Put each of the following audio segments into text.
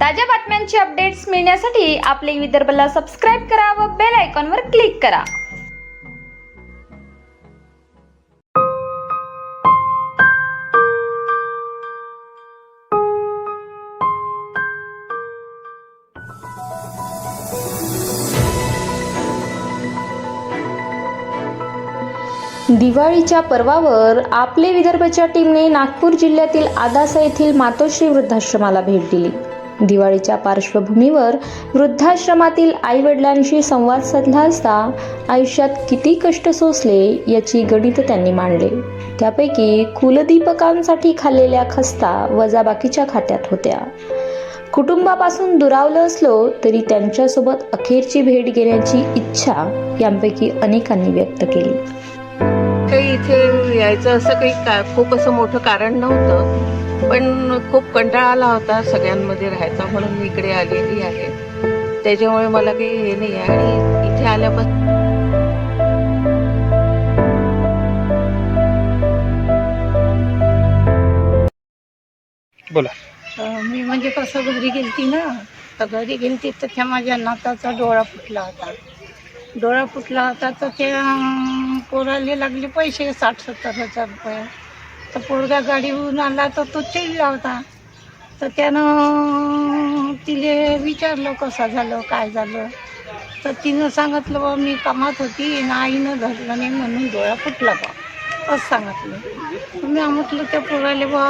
ताज्या बातम्यांचे अपडेट्स मिळण्यासाठी आपले विदर्भला सबस्क्राईब करा व बेल आयकॉनवर क्लिक करा. दिवाळीच्या पर्वावर आपले विदर्भच्या टीमने नागपूर जिल्ह्यातील आदासा येथील मातोश्री वृद्धाश्रमाला भेट दिली. दिवाळीच्या पार्श्वभूमीवर वृद्धाश्रमातील आई वडिलांशी संवाद साधला असता आयुष्यात किती कष्ट सोसले याची गणित त्यांनी मांडले. त्यापैकी कुलदीपकांसाठी खाल्लेल्या खस्ता वजाबाकीच्या खात्यात होत्या. कुटुंबापासून दुरावलं असलो तरी त्यांच्यासोबत अखेरची भेट घेण्याची इच्छा यांपैकी अनेकांनी व्यक्त केली. काही इथे यायचं असं काही का खूप असं मोठं कारण नव्हतं. पण खूप कंटाळा आला होता सगळ्यांमध्ये राहायचा म्हणून मी इकडे आलेली आहे. त्याच्यामुळे मला काही हे नाही आहे. आणि इथे आल्यापासून बोला. मी म्हणजे कसं घरी गेलती ना तर घरी गेलती तर त्या माझ्या नाताचा डोळा फुटला होता. डोळा फुटला होता तर त्या अं, पोराला लागले पैसे साठ सत्तर हजार रुपये. तर पोरगा गाडीहून आला तर तो चिडला होता तर त्यानं तिले विचारलं कसं झालं काय झालं? तर तिनं सांगितलं बा मी कामात होती आणि आईनं धरलं नाही म्हणून डोळा फुटला बा. असं सांगितलं. मी म्हटलं त्या पोराले बा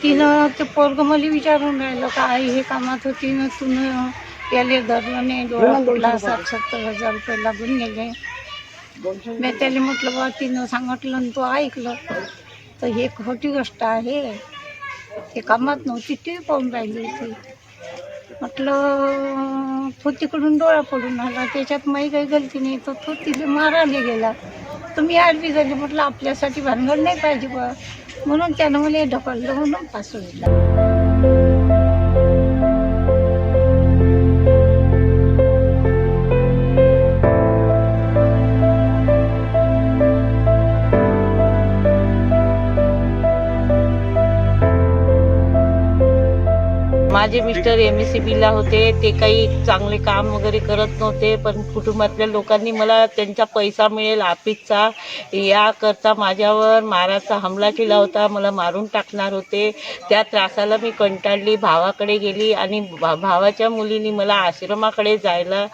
तिनं ते पोरग मला विचारून राहिलं का आई हे कामात होती ना तुनं याले धरलं नाही डोळा फुटला साठ सत्तर हजार रुपये लागून गेले. मी त्याला म्हटलं बा तिनं सांगितलं आणि तो ऐकलं. तर हे खोटी गोष्ट आहे. ते कामात नव्हती ती पाहून राहिली होती. म्हटलं तो तिकडून डोळा पडून आला. त्याच्यात माही काही गलती नाही तर तो तिथे मारायला गेला. तर मी आडवी झाली. म्हटलं आपल्यासाठी भानगड नाही पाहिजे बा. म्हणून त्यानं मला ढकललं म्हणून पासून माझे मिस्टर एम एस सी बीला होते. ते काही चांगले काम वगैरे करत नव्हते पण कुटुंबातल्या लोकांनी मला त्यांचा पैसा मिळेल आपीचा. याकरता माझ्यावर माराचा हमला केला होता. मला मारून टाकणार होते. त्या त्रासाला मी कंटाळली. भावाकडे गेली आणि भा भावाच्या मुलीने मला आश्रमाकडे जायला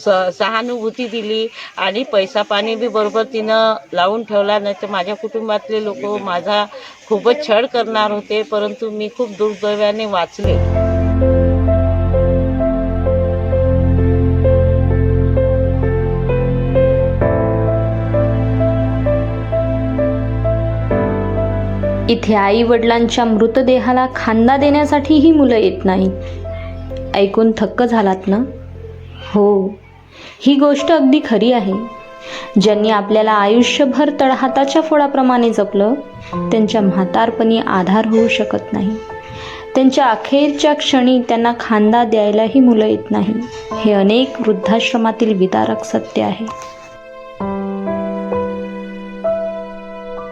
स सहानुभूती दिली आणि पैसा पाणी बी बरोबर तिनं लावून ठेवला. नाही तर माझ्या कुटुंबातले लोक माझा खूपच छळ करणार होते परंतु मी खूप दुर्दैवाने वाचले. इथे आई वडिलांच्या मृतदेहाला खांदा देण्यासाठीही मुलं येत नाहीत. ऐकून थक्क झालात ना? हो. ही गोष्ट अगदी खरी आहे. ज्यांनी आपल्याला आयुष्यभर तळहाताच्या फोडाप्रमाणे जपलं त्यांच्या म्हातारपणी आधार होऊ शकत नाही. त्यांच्या अखेरच्या क्षणी त्यांना खांदा द्यायलाही मुलं येत नाही. हे अनेक वृद्धाश्रमातील विदारक सत्य आहे.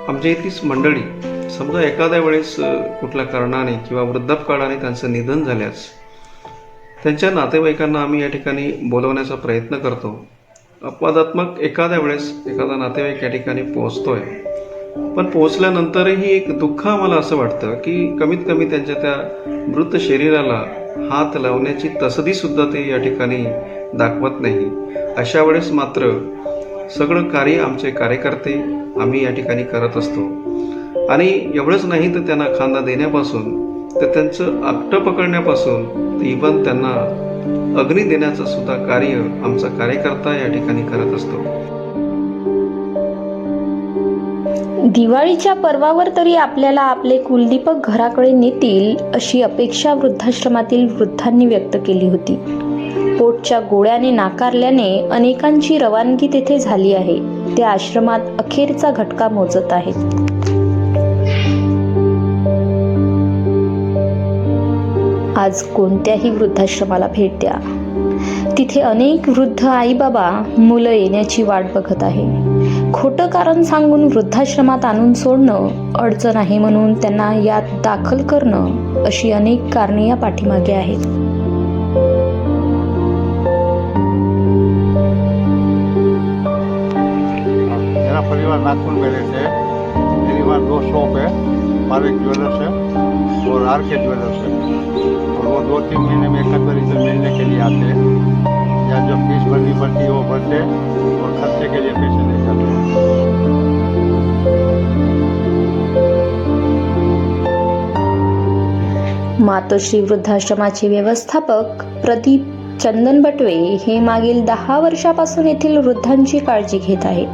आमच्या इथलीच मंडळी समजा एखाद्या वेळेस कुठल्या कारणाने किंवा वृद्धापकाळाने त्यांचं निधन झाल्यास त्यांच्या नातेवाईकांना आम्ही या ठिकाणी बोलवण्याचा प्रयत्न करतो. अपवादात्मक एखाद्या वेळेस एखादा नातेवाईक या ठिकाणी पोहोचतोय. पण पोहोचल्यानंतरही एक दुःख आम्हाला असं वाटतं की कमीत कमी त्यांच्या त्या मृत शरीराला हात लावण्याची तसदीसुद्धा ते या ठिकाणी दाखवत नाही. अशा वेळेस मात्र सगळं कार्य आमचे कार्यकर्ते आम्ही या ठिकाणी करत असतो. आणि एवढंच नाही तर त्यांना खांदा देण्यापासून तर त्यांचं आपटं पकडण्यापासून इवन त्यांना अग्नी देण्याचं सुद्धा कार्य आमचा कार्यकर्ता या ठिकाणी करत असतो. दिवाळीच्या पर्वावर तरी आपल्याला आपले कुलदीपक घराकडे नेतील अशी अपेक्षा वृद्धाश्रमातील वृद्धांनी व्यक्त केली होती. पोटच्या गोळ्याने नाकारल्याने अनेकांची रवानगी तेथे झाली आहे. ते आश्रमात अखेरचा घटका मोजत आहेत. आज कोणत्याही वृद्धाश्रमाला भेट द्या. तिथे अनेक वृद्ध आई बाबा मुलं येण्याची वाट बघत आहे. खोटं कारण सांगून वृद्धाश्रमात आणून सोडणं अडचण आहे म्हणून त्यांना यात दाखल करणं अशी अनेक कारणे या पाठीमागे आहेत. परिवार नागपूर में रहते हैं। मेरी बार दो शॉप है। मालिक ज्वेलर्स है और आर के ज्वेलर्स है और वो दो तीन महीने में एक बार इधर मिलने के लिए आते हैं। या जो फीस भरनी पड़ती है वो भरते और खर्चे के लिए पैसे नहीं जाते। मातोश्री वृद्धाश्रमाचे व्यवस्थापक प्रदीप चंदन बटवे हे मागील दहा वर्षापासून येथील वृद्धांची काळजी घेत आहेत.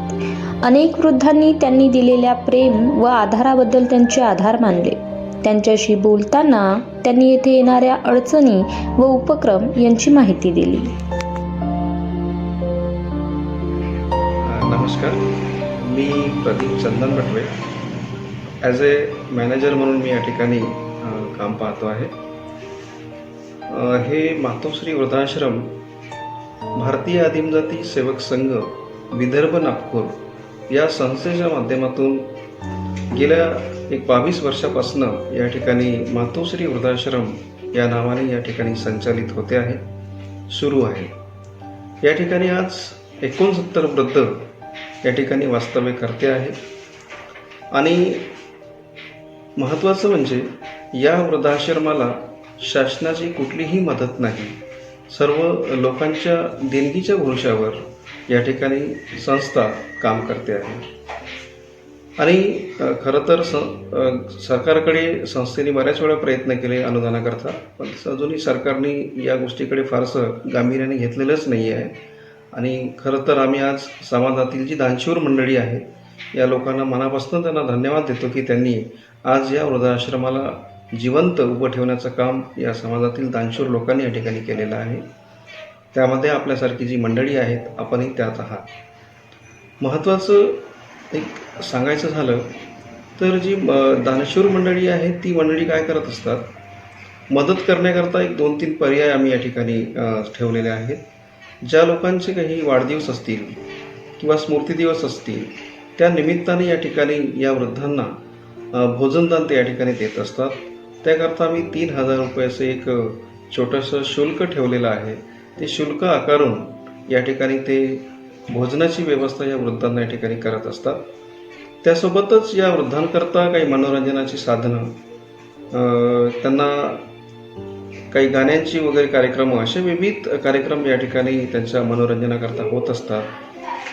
अनेक वृद्धांनी त्यांनी दिलेल्या प्रेम व आधाराबद्दल त्यांचे आधार मानले. त्यांच्याशी बोलताना त्यांनी येथे येणाऱ्या अडचणी व उपक्रम यांची माहिती दिली. नमस्कार. मी Pradeep Chandan Bhatwe. As a manager म्हणून मी या ठिकाणी काम पाहतो आहे. हे मातोश्री वृद्धाश्रम भारतीय आदिमजाती सेवक संघ विदर्भ नागपूर या संस्थेच्या माध्यमातून गेल्या एक बावीस वर्षापासनं या ठिकाणी मातोश्री वृद्धाश्रम या नावाने या ठिकाणी संचालित होते आहे सुरू आहे. या ठिकाणी आज एकोणसत्तर वृद्ध या ठिकाणी वास्तव्य करते आहे. आणि महत्त्वाचं म्हणजे या वृद्धाश्रमाला शासनाची कुठलीही मदत नाही. सर्व लोकांच्या देणगीच्या भरोशावर या ठिकाणी संस्था काम करते आहे. आणि खरं तर स सरकारकडे संस्थेने बऱ्याच वेळा प्रयत्न केले अनुदानाकरता पण अजूनही सरकारने या गोष्टीकडे फारसं गांभीर्याने घेतलेलंच नाही आहे. आणि खरं तर आम्ही आज समाजातील जी दानशूर मंडळी आहे या लोकांना मनापासून त्यांना धन्यवाद देतो की त्यांनी आज या वृद्धाश्रमाला जिवंत उभं ठेवण्याचं काम या समाजातील दानशूर लोकांनी या ठिकाणी केलेलं आहे. त्यामध्ये आपल्यासारखी जी मंडळी आहेत आपणही त्यात आहात. महत्त्वाचं एक सांगायचं झालं तर जी म दानशूर मंडळी आहे ती मंडळी काय करत असतात? मदत करण्याकरता एक दोन तीन पर्याय आम्ही या ठिकाणी ठेवलेले आहेत. ज्या लोकांचे काही वाढदिवस असतील किंवा स्मृतिदिवस असतील त्या निमित्ताने या ठिकाणी या वृद्धांना भोजनदान ते या ठिकाणी देत असतात. त्याकरता आम्ही तीन हजार रुपयाचं एक छोटंसं शुल्क ठेवलेलं आहे. ते शुल्क आकारून या ठिकाणी ते भोजनाची व्यवस्था या वृद्धांना या ठिकाणी करत असतात. त्यासोबतच या वृद्धांकरता काही मनोरंजनाची साधनं त्यांना काही गाण्यांची वगैरे कार्यक्रम असे विविध कार्यक्रम या ठिकाणी त्यांच्या मनोरंजनाकरता होत असतात.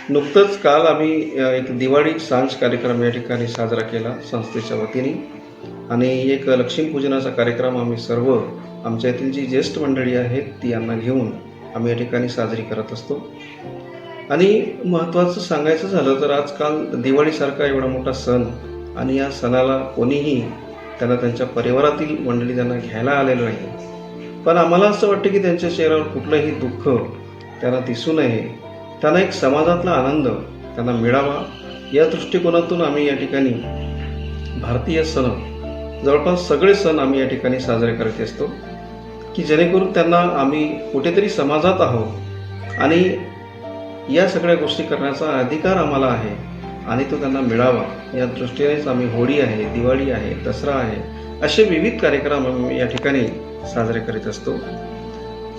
नुकतंच काल आम्ही एक दिवाळी सांज कार्यक्रम या ठिकाणी साजरा केला संस्थेच्या वतीने. आणि एक लक्ष्मीपूजनाचा कार्यक्रम आम्ही सर्व आमच्या येथील जी ज्येष्ठ मंडळी आहेत ती यांना घेऊन आम्ही या ठिकाणी साजरी करत असतो. आणि महत्त्वाचं सांगायचं झालं तर आजकाल दिवाळीसारखा एवढा मोठा सण आणि या सणाला कोणीही त्यांना त्यांच्या परिवारातील मंडळी त्यांना घ्यायला आलेलं नाही. पण आम्हाला असं वाटतं की त्यांच्या चेहऱ्यावर कुठलंही दुःख त्यांना दिसू नये. त्यांना एक समाजातला आनंद त्यांना मिळावा. या दृष्टिकोनातून आम्ही या ठिकाणी भारतीय सण जवळपास सगळे सण आम्ही या ठिकाणी साजरे करत असतो की जेणेकरून त्यांना आम्ही कुठेतरी समाजात आहोत आणि या सगळ्या गोष्टी करण्याचा अधिकार आम्हाला आहे आणि तो त्यांना मिळावा. या दृष्टीनेच आम्ही होळी आहे दिवाळी आहे दसरा आहे असे विविध कार्यक्रम आम्ही या ठिकाणी साजरे करीत असतो.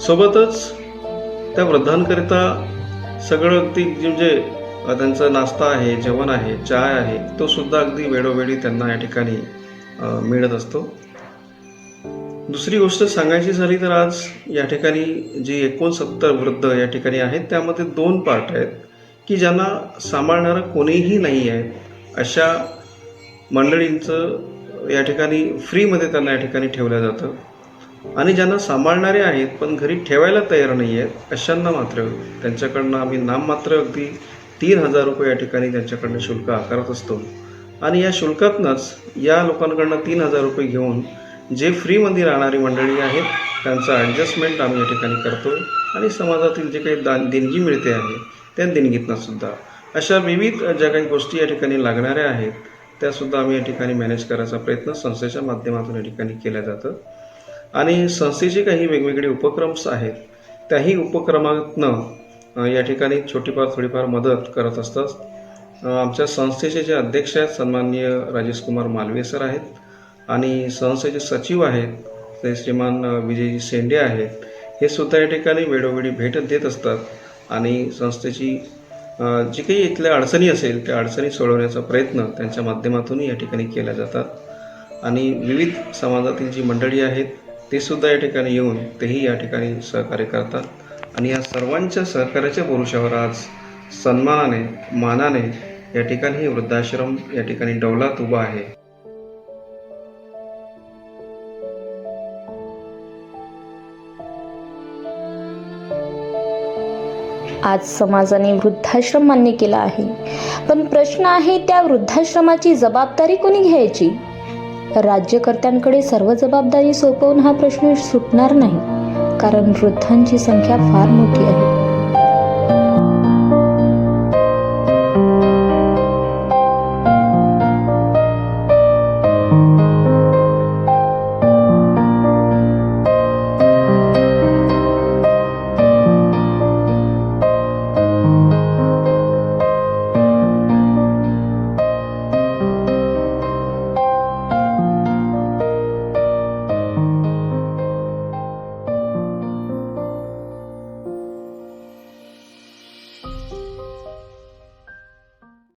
सोबतच त्या वृद्धांकरिता सगळं अगदी म्हणजे त्यांचं त्यांचा नाश्ता आहे जेवण आहे चाय आहे तो सुद्धा अगदी वेळोवेळी त्यांना या ठिकाणी मिळत असतो. दुसरी गोष्ट सांगायची झाली तर आज या ठिकाणी जी एकोणसत्तर वृद्ध या ठिकाणी आहेत त्यामध्ये दोन पार्ट आहेत की ज्यांना सांभाळणारं कोणीही नाही आहे. अशा मंडळींचं या ठिकाणी फ्रीमध्ये त्यांना या ठिकाणी ठेवलं जातं. आणि ज्यांना सांभाळणारे आहेत पण घरी ठेवायला तयार नाही आहेत अशांना मात्र त्यांच्याकडनं आम्ही नाममात्र अगदी तीन हजार रुपये या ठिकाणी त्यांच्याकडनं शुल्क आकारत असतो. आणि या शुल्कातनंच या लोकांकडनं तीन हजार रुपये घेऊन जे फ्रीमध्ये राहणारी मंडळी आहेत त्यांचं ॲडजस्टमेंट आम्ही या ठिकाणी करतो आणि समाजातील जे काही दान देणगी मिळते आहे त्या देणगीतनंसुद्धा अशा विविध ज्या काही गोष्टी या ठिकाणी लागणाऱ्या आहेत त्यासुद्धा आम्ही या ठिकाणी मॅनेज करायचा प्रयत्न संस्थेच्या माध्यमातून या ठिकाणी केला जातं. आणि संस्थेचे काही वेगवेगळे उपक्रम्स आहेत त्याही उपक्रमातनं या ठिकाणी छोटीफार थोडीफार मदत करत असतात. आमच्या संस्थेचे जे अध्यक्ष आहेत सन्माननीय राजेश कुमार मालवे सर आहेत. आणि संस्थेचे सचिव आहेत ते श्रीमान विजय विजयजी शेंडे आहेत हे सुद्धा या ठिकाणी वेळोवेळी भेट देत असतात. आणि संस्थेची जी काही इथल्या अडचणी असेल त्या अडचणी सोडवण्याचा प्रयत्न त्यांच्या माध्यमातूनही या ठिकाणी केल्या जातात. आणि विविध समाजातील जी मंडळी आहेत ते सुद्धा या ठिकाणी येऊन तेही या ठिकाणी सहकार्य करतात. आणि या सर्वांच्या सहकार्याच्या पुरुषावर आज सन्मानाने मानाने या ठिकाणी वृद्धाश्रम या ठिकाणी डौलात उभा आहे. आज समाजाने वृद्धाश्रम मान्य केला आहे. पण प्रश्न आहे त्या वृद्धाश्रमाची जबाबदारी कोणी घ्यायची? राज्यकर्त्यांकडे सर्व जबाबदारी सोपवून हा प्रश्न सुटणार नाही. कारण वृद्धांची संख्या फार मोठी आहे.